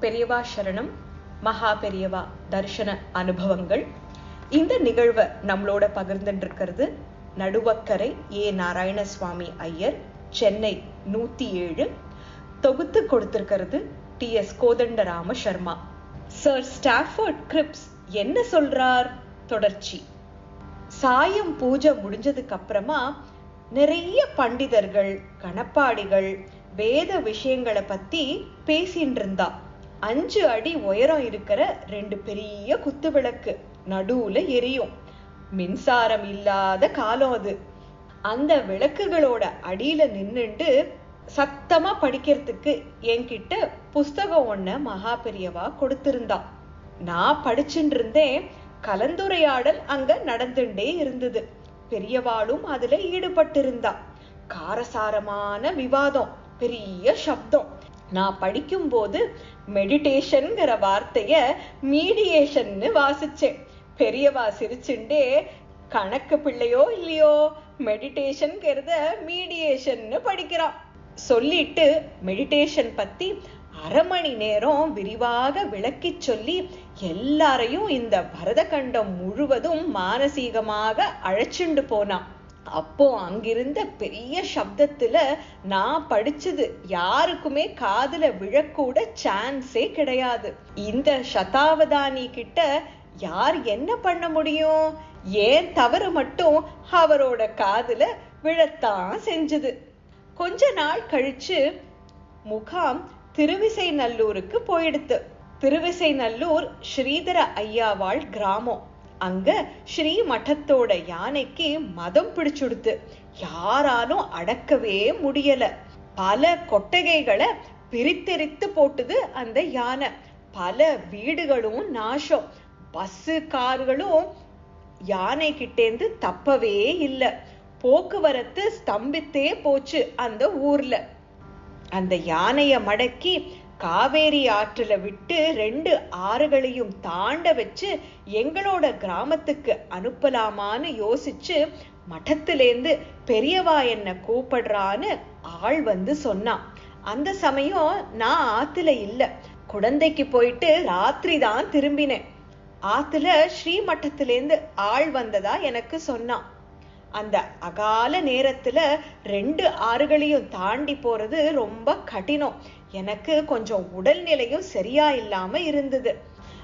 பெரியவா சரணம் மகா பெரியவா தரிசன அனுபவங்கள். இந்த நிகழ்வை நம்மளோட பகிர்ந்துட்டு இருக்கிறது நடுவக்கரை ஏ. நாராயணசுவாமி ஐயர் சென்னை நூத்தி ஏழு. தொகுத்து கொடுத்திருக்கிறது T. S. Kothandarama Sarma sir Stafford Cripps என்ன சொல்றார்? தொடர்ச்சி. சாயம் பூஜை முடிஞ்சதுக்கு அப்புறமா நிறைய பண்டிதர்கள் கணப்பாடிகள் வேத விஷயங்களை பத்தி பேசிட்டு இருந்தா அஞ்சு அடி உயரம் இருக்கிற ரெண்டு பெரிய குத்து விளக்கு நடுவுல எரியும். மின்சாரம் இல்லாத காலம் அது. அந்த விளக்குகளோட அடியில நின்னுட்டு சத்தமா படிக்கிறதுக்கு என்கிட்ட புஸ்தகம் ஒண்ண மகா பெரியவா கொடுத்திருந்தா. நான் படிச்சுட்டு இருந்தேன் கலந்துரையாடல் அங்க நடந்துட்டே இருந்தது. பெரியவாளும் அதுல ஈடுபட்டிருந்தா. காரசாரமான விவாதம் பெரிய சப்தம். நான் படிக்கும்போது மெடிடேஷனுங்கிற வார்த்தைய மீடியேஷன்னு வாசிச்சேன். பெரியவா சிரிச்சுண்டே கணக்கு பிள்ளையோ இல்லையோ மெடிடேஷன்ங்கிறத மீடியேஷன்னு படிக்கிறான். சொல்லிட்டு மெடிடேஷன் பத்தி அரை மணி நேரம் விரிவாக விளக்கி சொல்லி எல்லாரையும் இந்த பரதகண்டம் முழுவதும் மானசீகமாக அழைச்சுண்டு போனான். அப்போ அங்கிருந்த பெரிய சப்தத்துல நான் படிச்சது யாருக்குமே காதுல விழக்கூட சான்ஸே கிடையாது. இந்த சதாவதானி கிட்ட யார் என்ன பண்ண முடியும்? ஏன் தவறு மட்டும் அவரோட காதுல விழத்தான் செஞ்சது. கொஞ்ச நாள் கழிச்சு முகாம் திருவிசை நல்லூருக்கு போயிடுத்து. திருவிசை நல்லூர் ஸ்ரீதர ஐயாவாள் கிராமம். அங்க ஸ்ரீ மட்டத்தோட யானைக்கு மதம் பிடிச்சுடுத்து. யாராலும் அடக்கவே முடியல. பல கொட்டகைகளை பிரித்தெரித்து போட்டுது அந்த யானை. பல வீடுகளும் நாசம். பஸ்ஸு கார்களும் யானை கிட்டேந்து தப்பவே இல்லை. போக்குவரத்து ஸ்தம்பித்தே போச்சு அந்த ஊர்ல. அந்த யானைய மடக்கி காவேரி ஆற்றுல விட்டு ரெண்டு ஆறுகளையும் தாண்ட வச்சு எங்களோட கிராமத்துக்கு அனுப்பலாமான்னு யோசிச்சு மட்டத்திலேருந்து பெரியவா என்ன கூப்பிடுறான்னு ஆள் வந்து சொன்னான். அந்த சமயம் நான் ஆத்துல இல்ல. குழந்தைக்கு போயிட்டு ராத்திரி தான் திரும்பினேன். ஆத்துல ஸ்ரீமட்டத்திலேருந்து ஆள் வந்ததா எனக்கு சொன்னான். அந்த அகால நேரத்துல ரெண்டு ஆறுகளையும் தாண்டி போறது ரொம்ப கடினம். எனக்கு கொஞ்சம் உடல்நிலையும் சரியா இல்லாம இருந்தது.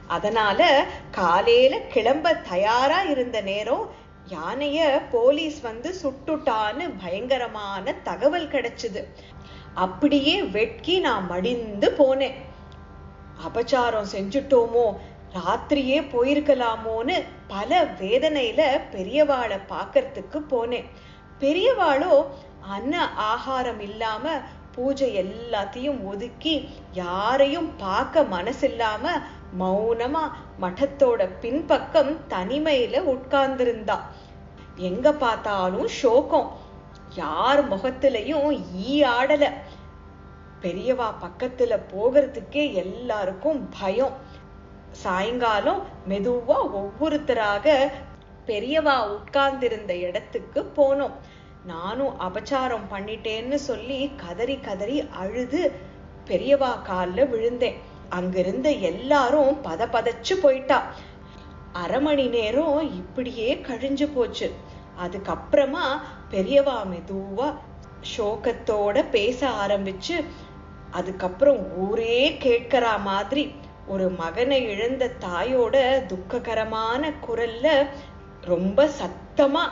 அதனால காலையில கிளம்ப தயாரா இருந்த நேரம் யானைய போலீஸ் வந்து சுட்டுட்டான்னு பயங்கரமான தகவல் கிடைச்சது. அப்படியே வெட்கி நான் மடிந்து போனேன். அபச்சாரம் செஞ்சுட்டோமோ ராத்திரியே போயிருக்கலாமோன்னு பல வேதனையில பெரியவாளை பார்க்கறதுக்கு போனேன். பெரியவாளோ அன்ன ஆகாரம் இல்லாம பூஜை எல்லாத்தையும் ஒதுக்கி யாரையும் பார்க்க மனசில்லாம மௌனமா மഠத்தோட பின்பக்கம் தனிமையில உட்கார்ந்திருந்தா. எங்க பார்த்தாலும் சோகம். யார் முகத்திலையும் ஈ ஆடல. பெரியவா பக்கத்துல போகிறதுக்கே எல்லாருக்கும் பயம். சாயங்காலம் மெதுவா ஒவ்வொருத்தராக பெரியவா உட்கார்ந்திருந்த இடத்துக்கு போனோம். நானும் அபச்சாரம் பண்ணிட்டேன்னு சொல்லி கதறி கதறி அழுது பெரியவா காலில் விழுந்தேன். அங்கிருந்த எல்லாரும் பத பதச்சு போயிட்டா. அரை மணி நேரம் இப்படியே கழிஞ்சு போச்சு. அதுக்கப்புறமா பெரியவா மெதுவா சோகத்தோட பேச ஆரம்பிச்சு அதுக்கப்புறம் ஊரே கேட்கிற மாதிரி ஒரு மகனை இழந்த தாயோட துக்ககரமான குரல்ல ரொம்ப சத்தமா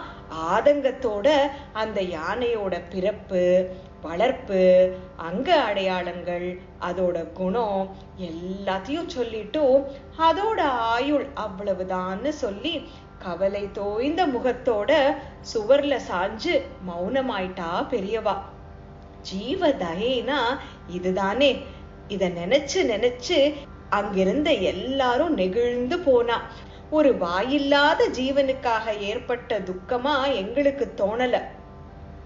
ஆதங்கத்தோட அந்த யானையோட பிறப்பு வளர்ப்பு அங்க அடையாளங்கள் அதோட குணம் எல்லாத்தையும் சொல்லிட்டு அதோட ஆயுள் அவ்வளவுதான்னு சொல்லி கவலை தோய்ந்த முகத்தோட சுவர்ல சாஞ்சு மௌனமாயிட்டா பெரியவா. ஜீவ தயைனா இதுதானே. இத நினைச்சு நினைச்சு அங்கிருந்த எல்லாரும் நெகிழ்ந்து போனா. ஒரு வாயில்லாத ஜீவனுக்காக ஏற்பட்ட துக்கமா எங்களுக்கு தோணல.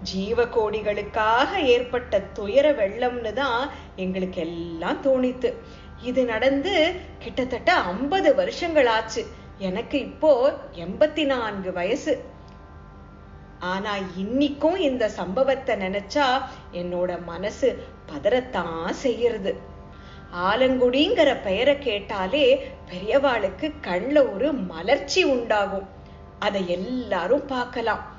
ஜீவ கோடிகளுக்காக ஏற்பட்ட துயர வெள்ளம்னு தான் எங்களுக்கு எல்லாம் தோணித்து. இது நடந்து கிட்டத்தட்ட ஐம்பது வருஷங்கள் ஆச்சு எனக்கு இப்போ எண்பத்தி நான்கு வயசு. ஆனா இன்னிக்கும் இந்த சம்பவத்தை நினைச்சா என்னோட மனசு பதறத்தான் செய்யறது. ஆலங்குடிங்கிற பெயரை கேட்டாலே பெரியவாளுக்கு கண்ணில் ஒரு மலர்ச்சி உண்டாகும். அதை எல்லாரும் பார்க்கலாம்.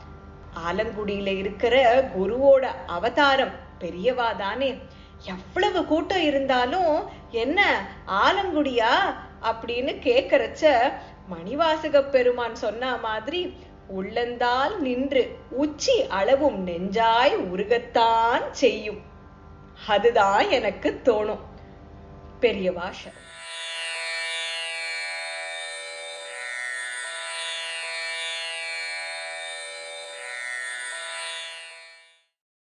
ஆலங்குடியில இருக்கிற குருவோட அவதாரம் பெரியவா தானே. எவ்வளவு கூட்டம் இருந்தாலும் என்ன ஆலங்குடியா அப்படின்னு கேக்குறச்ச மணிவாசக பெருமான் சொன்ன மாதிரி உள்ளந்தால் நின்று உச்சி அளவும் நெஞ்சாய் உருகத்தான் செய்யும். அதுதான் எனக்கு தோணும். பெரியவா சரணம்